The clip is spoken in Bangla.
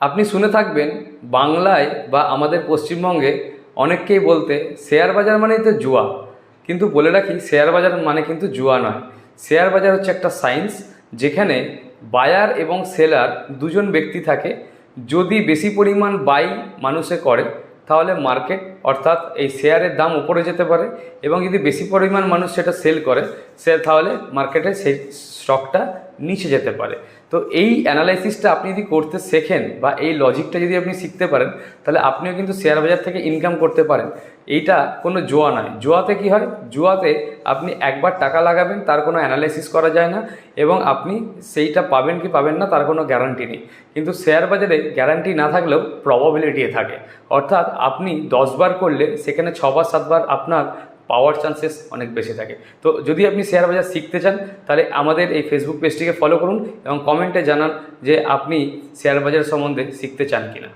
আপনি শুনে থাকবেন, বাংলায় বা আমাদের পশ্চিমবঙ্গে অনেককেই বলতে শেয়ার বাজার মানেই তো জুয়া। কিন্তু বলে রাখি, শেয়ার বাজার মানে কিন্তু জুয়া নয়। শেয়ার বাজার হচ্ছে একটা সায়েন্স যেখানে বায়ার এবং সেলার দুজন ব্যক্তি থাকে। যদি বেশি পরিমাণ বাই মানুষে করে, তাহলে মার্কেট অর্থাৎ এই শেয়ারের দাম উপরে যেতে পারে এবং যদি বেশি পরিমাণ মানুষ সেটা সেল করে, সে তাহলে মার্কেটে সেই স্টকটা নিচে যেতে পারে। তো এই অ্যানালাইসিসটা আপনি যদি করতে শেখেন বা এই লজিকটা যদি আপনি শিখতে পারেন, তাহলে আপনিও কিন্তু শেয়ার বাজার থেকে ইনকাম করতে পারেন। এইটা কোনো জোয়া নয়। জুয়াতে কি হয়? জুয়াতে আপনি একবার টাকা লাগাবেন, তার কোনো অ্যানালাইসিস করা যায় না এবং আপনি সেইটা পাবেন কি পাবেন না, তার কোনো গ্যারান্টি নেই। কিন্তু শেয়ার বাজারে গ্যারান্টি না থাকলেও প্রবাবিলিটি থাকে। অর্থাৎ আপনি দশবার করলে, সেখানে ছবার, সাতবার আপনার পাওয়ার চান্সেস অনেক বেশি থাকে। তো যদি আপনি শেয়ার বাজার শিখতে চান, তাহলে আমাদের এই ফেসবুক পেজটিকে ফলো করুন এবং কমেন্টে জানান যে আপনি শেয়ার বাজার সম্বন্ধে শিখতে চান কিনা।